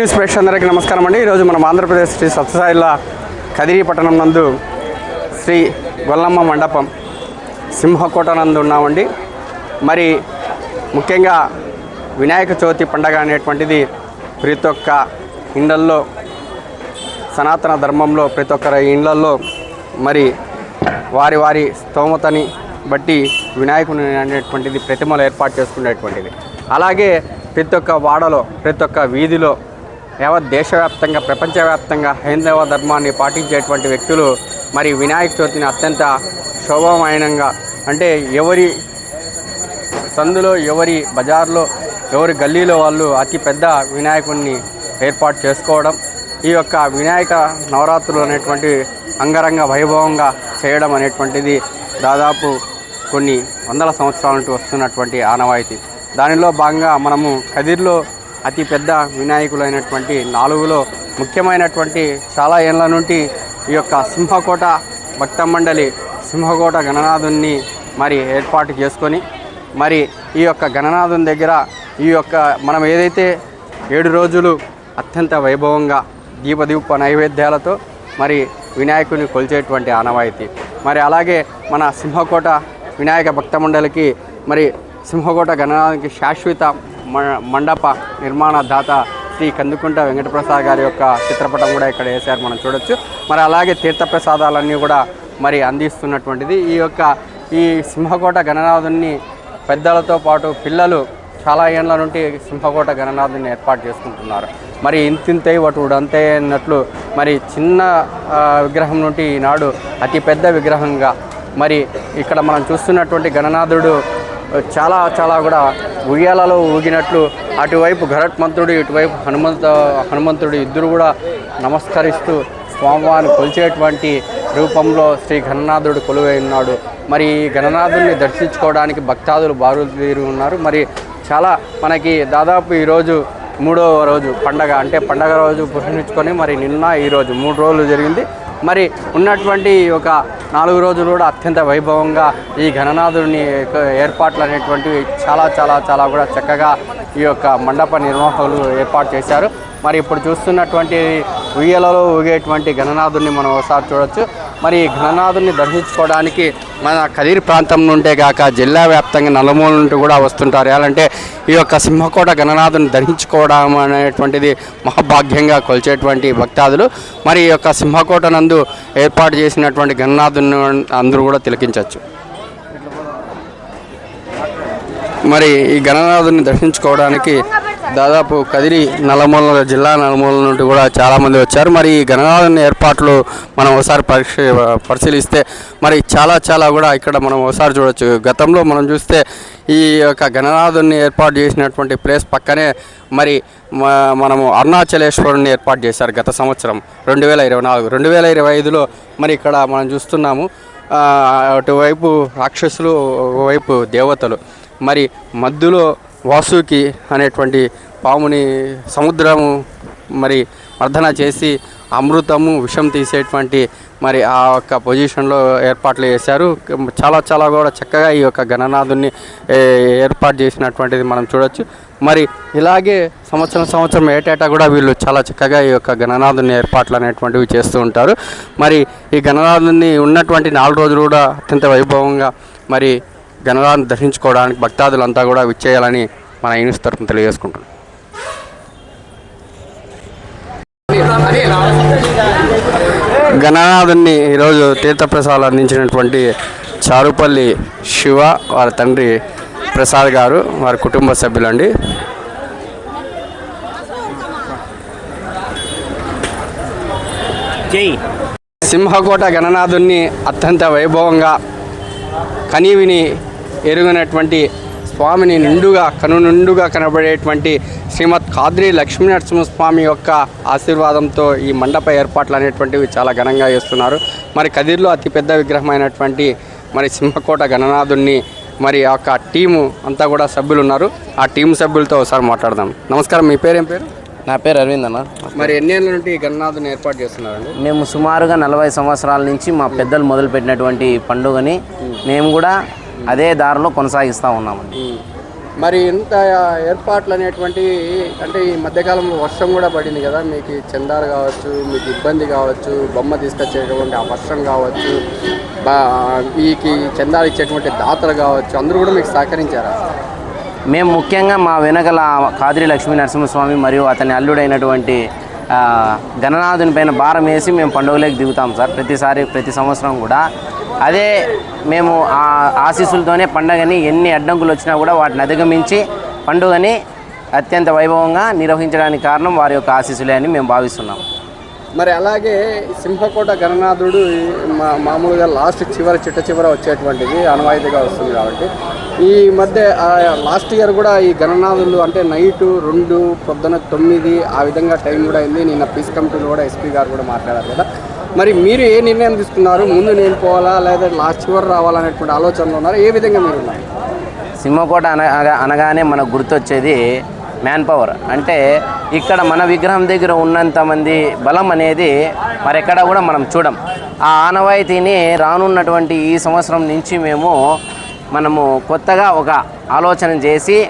ఈ న్యూస్ ప్రేక్షకులందరికీ నమస్కారం అండి. ఈరోజు మనం ఆంధ్రప్రదేశ్ శ్రీ సత్యసాయిల కదిరి పట్టణం నందు శ్రీ గొల్లమ్మ మండపం సింహకోట నందు ఉన్నామండి. మరి ముఖ్యంగా వినాయక చవితి పండగ అనేటువంటిది ప్రతి ఒక్క ఇండ్లల్లో సనాతన ధర్మంలో ప్రతి ఒక్కరి ఇండ్లల్లో మరి వారి వారి స్తోమతని బట్టి వినాయకుని అనేటువంటిది ప్రతిమలు ఏర్పాటు చేసుకునేటువంటిది. అలాగే ప్రతి ఒక్క వాడలో ప్రతి ఒక్క వీధిలో యావత్ దేశవ్యాప్తంగా ప్రపంచవ్యాప్తంగా హైందవ ధర్మాన్ని పాటించేటువంటి వ్యక్తులు మరి వినాయక చవితిని అత్యంత శోభామయంగా అంటే ఎవరి సందులో ఎవరి బజార్లో ఎవరి గల్లీలో వాళ్ళు అతి పెద్ద వినాయకుడిని ఏర్పాటు చేసుకోవడం ఈ యొక్క వినాయక నవరాత్రులు అనేటువంటి అంగరంగ వైభవంగా చేయడం అనేటువంటిది దాదాపు కొన్ని వందల సంవత్సరాల నుండి వస్తున్నటువంటి ఆనవాయితీ. దానిలో భాగంగా మనము కదిర్లో అతి పెద్ద వినాయకులైనటువంటి నాలుగులో ముఖ్యమైనటువంటి చాలా ఏళ్ళ నుండి ఈ యొక్క సింహకోట భక్త మండలి సింహకోట గణనాథుని మరి ఏర్పాటు చేసుకొని మరి ఈ యొక్క గణనాథుని దగ్గర ఈ యొక్క మనం ఏదైతే ఏడు రోజులు అత్యంత వైభవంగా దీపదీప నైవేద్యాలతో మరి వినాయకుని కొలిచేటువంటి ఆనవాయితీ. మరి అలాగే మన సింహకోట వినాయక భక్త మండలికి మరి సింహకోట గణనాథునికి శాశ్వత మండప నిర్మాణ దాత శ్రీ కందుకుంట వెంకటప్రసాద్ గారి యొక్క చిత్రపటం కూడా ఇక్కడ వేశారు. మనం చూడొచ్చు. మరి అలాగే తీర్థప్రసాదాలన్నీ కూడా మరి అందిస్తున్నటువంటిది. ఈ యొక్క ఈ సింహకోట గణనాథుని పెద్దలతో పాటు పిల్లలు చాలా ఏళ్ళ నుండి సింహకోట గణనాథుని ఏర్పాటు చేసుకుంటున్నారు. మరి ఇంతింతై వటుడు అంతే అన్నట్లు మరి చిన్న విగ్రహం నుండి ఈనాడు అతి పెద్ద విగ్రహంగా మరి ఇక్కడ మనం చూస్తున్నటువంటి గణనాథుడు చాలా చాలా కూడా ఉయ్యాలలో ఊగినట్లు అటువైపు గరత్మంతుడు ఇటువైపు హనుమంత హనుమంతుడు ఇద్దరు కూడా నమస్కరిస్తూ స్వామివారిని కొలిచేటువంటి రూపంలో శ్రీ గణనాథుడు కొలువై ఉన్నాడు. మరి ఈ గణనాథుడిని దర్శించుకోవడానికి భక్తాదులు బారులు తీరి ఉన్నారు. మరి చాలా మనకి దాదాపు ఈరోజు మూడవ రోజు పండగ అంటే పండగ రోజు పురస్కరించుకొని మరి నిన్న ఈరోజు మూడు రోజులు జరిగింది. మరి ఉన్నటువంటి ఒక నాలుగు రోజులు కూడా అత్యంత వైభవంగా ఈ ఘననాథుడిని ఏర్పాట్లు అనేటువంటివి చాలా చాలా చాలా కూడా చక్కగా ఈ యొక్క మండప నిర్వాహకులు ఏర్పాటు చేశారు. మరి ఇప్పుడు చూస్తున్నటువంటి ఉయ్యలలో ఊగేటువంటి గణనాథుడిని మనం ఒకసారి చూడొచ్చు. మరి ఘననాథుని దర్శించుకోవడానికి మన కదిరి ప్రాంతం నుండే కాక జిల్లా వ్యాప్తంగా నలుమూల నుండి కూడా వస్తుంటారు. ఎలాంటే ఈ యొక్క సింహకోట గణనాథుని ధరించుకోవడం అనేటువంటిది మహాభాగ్యంగా కొలిచేటువంటి భక్తాదులు. మరి ఈ యొక్క సింహకోట నందు ఏర్పాటు చేసినటువంటి గణనాథుని అందరూ కూడా తిలకించవచ్చు. మరి ఈ గణనాథుని దర్శించుకోవడానికి దాదాపు కదిరి నల్లమూల జిల్లా నలుమూల నుండి కూడా చాలామంది వచ్చారు. మరి ఈ గణనాథుని ఏర్పాట్లు మనం ఒకసారి పరిశీ పరిశీలిస్తే మరి చాలా చాలా కూడా ఇక్కడ మనం ఒకసారి చూడొచ్చు. గతంలో మనం చూస్తే ఈ యొక్క గణనాథుని ఏర్పాటు చేసినటువంటి ప్లేస్ పక్కనే మరి మనము అరుణాచలేశ్వరుని ఏర్పాటు చేశారు గత సంవత్సరం రెండు వేల ఇరవై నాలుగు. రెండు వేల ఇరవై ఐదులో మరి ఇక్కడ మనం చూస్తున్నాము అటువైపు రాక్షసులు ఒకవైపు దేవతలు. మరి మధ్యలో వాసుకి అనేటువంటి పాముని సముద్రము మరి మర్దన చేసి అమృతము విషం తీసేటువంటి మరి ఆ యొక్క పొజిషన్లో ఏర్పాట్లు చేశారు. చాలా చాలా కూడా చక్కగా ఈ యొక్క గణనాథుని ఏర్పాటు చేసినటువంటిది మనం చూడొచ్చు. మరి ఇలాగే సంవత్సరం సంవత్సరం ఏటేటా కూడా వీళ్ళు చాలా చక్కగా ఈ యొక్క గణనాథుని ఏర్పాట్లు అనేటువంటివి చేస్తూ ఉంటారు. మరి ఈ గణనాథుని ఉన్నటువంటి నాలుగు రోజులు కూడా అత్యంత వైభవంగా మరి గణనాథుని దర్శించుకోవడానికి భక్తాదులంతా కూడా విచ్చేయాలని మన యూనిస్ తరఫున తెలియజేసుకుంటున్నాం. గణనాథుని ఈరోజు తీర్థప్రసాదాలు అందించినటువంటి చారుపల్లి శివ వారి తండ్రి ప్రసాద్ గారు వారి కుటుంబ సభ్యులండి. సింహకోట గణనాథుని అత్యంత వైభవంగా కనీవిని ఎరుగినటువంటి స్వామిని నిండుగా కను నిండుగా కనబడేటువంటి శ్రీమద్ కాద్రి లక్ష్మీనరసింహస్వామి యొక్క ఆశీర్వాదంతో ఈ మండప ఏర్పాట్లు అనేటువంటివి చాలా ఘనంగా చేస్తున్నారు. మరి కదిర్లో అతిపెద్ద విగ్రహమైనటువంటి మరి సింహకోట గణనాథుని మరి ఆ యొక్క టీము అంతా కూడా సభ్యులు ఉన్నారు ఆ టీం సభ్యులతో ఒకసారి మాట్లాడదాం. నమస్కారం మీ పేరేం పేరు? నా పేరు అరవింద్ అన్న. మరి ఎన్ని ఏళ్ళ నుండి గణనాథుని ఏర్పాటు చేస్తున్నారండి? మేము సుమారుగా నలభై సంవత్సరాల నుంచి మా పెద్దలు మొదలుపెట్టినటువంటి పండుగని మేము కూడా అదే దారిలో కొనసాగిస్తూ ఉన్నామండి. మరి ఇంత ఏర్పాట్లు అనేటువంటి అంటే ఈ మధ్యకాలంలో వర్షం కూడా పడింది కదా మీకు ఈ చందాలు కావచ్చు మీకు ఇబ్బంది కావచ్చు బొమ్మ తీసుకొచ్చేటువంటి ఆ వర్షం కావచ్చు మీకు చందాలు ఇచ్చేటువంటి దాతలు కావచ్చు అందరూ కూడా మీకు సహకరించారా? మేము ముఖ్యంగా మా వెనకల కాదిరి లక్ష్మీ నరసింహస్వామి మరియు అతని అల్లుడైనటువంటి గణనాథుని పైన భారం వేసి మేము పండుగలోకి దిగుతాం సార్. ప్రతిసారి ప్రతి సంవత్సరం కూడా అదే మేము ఆ ఆశీస్సులతోనే పండుగని ఎన్ని అడ్డంకులు వచ్చినా కూడా వాటిని అధిగమించి పండుగని అత్యంత వైభవంగా నిర్వహించడానికి కారణం వారి యొక్క ఆశీస్సులే అని మేము భావిస్తున్నాం. మరి అలాగే సింహకోట గణనాథుడు మా మామూలుగా లాస్ట్ చివర చిట్ట చివర వచ్చేటువంటిది అనవాయితీగా వస్తుంది కాబట్టి. ఈ మధ్య లాస్ట్ ఇయర్ కూడా ఈ గణనాథులు అంటే నైటు రెండు పొద్దున తొమ్మిది ఆ విధంగా టైం కూడా అయింది. నిన్న పీస్ కమిటీలో కూడా ఎస్పీ గారు కూడా మాట్లాడారు కదా. మరి మీరు ఏ నిర్ణయం తీసుకున్నారు? ముందు నేను పోవాలా? లేదా లాస్ట్ చివర రావాలనేటువంటి ఆలోచనలో ఉన్నారు? ఏ విధంగా మీరు ఉన్నారు? సింహకోట అన అనగా- అనగానే మనకు గుర్తొచ్చేది మ్యాన్ పవర్. అంటే ఇక్కడ మన విగ్రహం దగ్గర ఉన్నంతమంది బలం అనేది మరెక్కడ కూడా మనం చూడం. ఆ ఆనవాయితీని రానున్నటువంటి ఈ సంవత్సరం నుంచి మేము మనము కొత్తగా ఒక ఆలోచన చేసి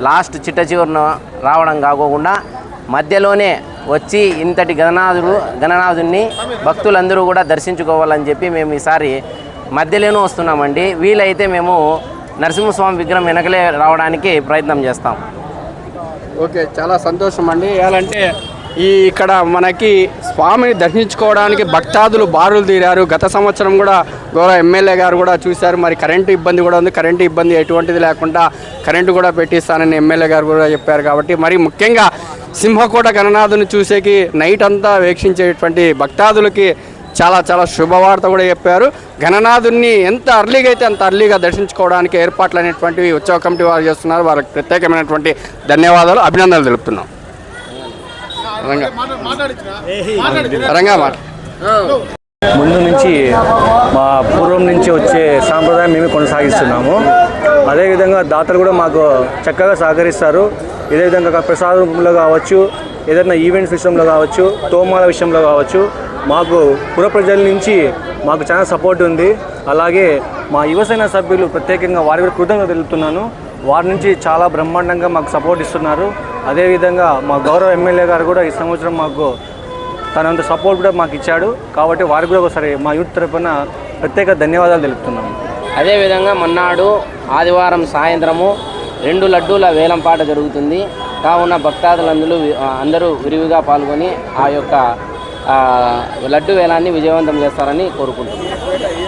లాస్ట్ చిట్ట చివరిన రావడం కాకోకుండా మధ్యలోనే వచ్చి ఇంతటి గణనాథుడు గణనాథుడిని భక్తులందరూ కూడా దర్శించుకోవాలని చెప్పి మేము ఈసారి మధ్యలోనూ వస్తున్నామండి. వీలైతే మేము నరసింహస్వామి విగ్రహం వెనకలే రావడానికి ప్రయత్నం చేస్తాం. ఓకే చాలా సంతోషం అండి. ఎలాంటే ఈ ఇక్కడ మనకి స్వామిని దర్శించుకోవడానికి భక్తాదులు బారులు తీరారు. గత సంవత్సరం కూడా గౌరవ ఎమ్మెల్యే గారు కూడా చూశారు. మరి కరెంటు ఇబ్బంది కూడా ఉంది. కరెంటు ఇబ్బంది ఎటువంటిది లేకుండా కరెంటు కూడా పెట్టిస్తానని ఎమ్మెల్యే గారు కూడా చెప్పారు కాబట్టి మరి ముఖ్యంగా సింహకోట గణనాథుని చూసేకి నైట్ అంతా వీక్షించేటువంటి భక్తాదులకి చాలా చాలా శుభవార్త కూడా చెప్పారు. గణనాథుని ఎంత అర్లీగా అయితే అంత అర్లీగా దర్శించుకోవడానికి ఏర్పాట్లు అనేటువంటివి ఉత్సవ కమిటీ వారు చేస్తున్నారు. వారికి ప్రత్యేకమైనటువంటి ధన్యవాదాలు. అభినందనలు తెలుపుతున్నాం. రంగా మాట. ముందు నుంచి మా పూర్వం నుంచి వచ్చే సాంప్రదాయం మేము కొనసాగిస్తున్నాము. అదేవిధంగా దాతలు కూడా మాకు చక్కగా సహకరిస్తారు. ఇదే విధంగా ప్రసాద రూపంలో కావచ్చు ఏదైనా ఈవెంట్స్ విషయంలో కావచ్చు తోమాల విషయంలో కావచ్చు మాకు పుర ప్రజల నుంచి మాకు చాలా సపోర్ట్ ఉంది. అలాగే మా యువసేన సభ్యులు ప్రత్యేకంగా వారి కూడా కృతజ్ఞత తెలుపుతున్నాను. వారి నుంచి చాలా బ్రహ్మాండంగా మాకు సపోర్ట్ ఇస్తున్నారు. అదేవిధంగా మా గౌరవ ఎమ్మెల్యే గారు కూడా ఈ సంవత్సరం మాకు తనంత సపోర్ట్ కూడా మాకు ఇచ్చాడు. కాబట్టి వారికి కూడా ఒకసారి మా యూత్ తరఫున ప్రత్యేక ధన్యవాదాలు తెలుపుతున్నాను. అదేవిధంగా మన్నాడు ఆదివారం సాయంత్రము రెండు లడ్డూల వేలంపాట జరుగుతుంది. కావున భక్తాదులందరూ అందరూ విరివిగా పాల్గొని ఆ యొక్క లడ్డు వేలాన్ని విజయవంతం చేస్తారని కోరుకుంటున్నాను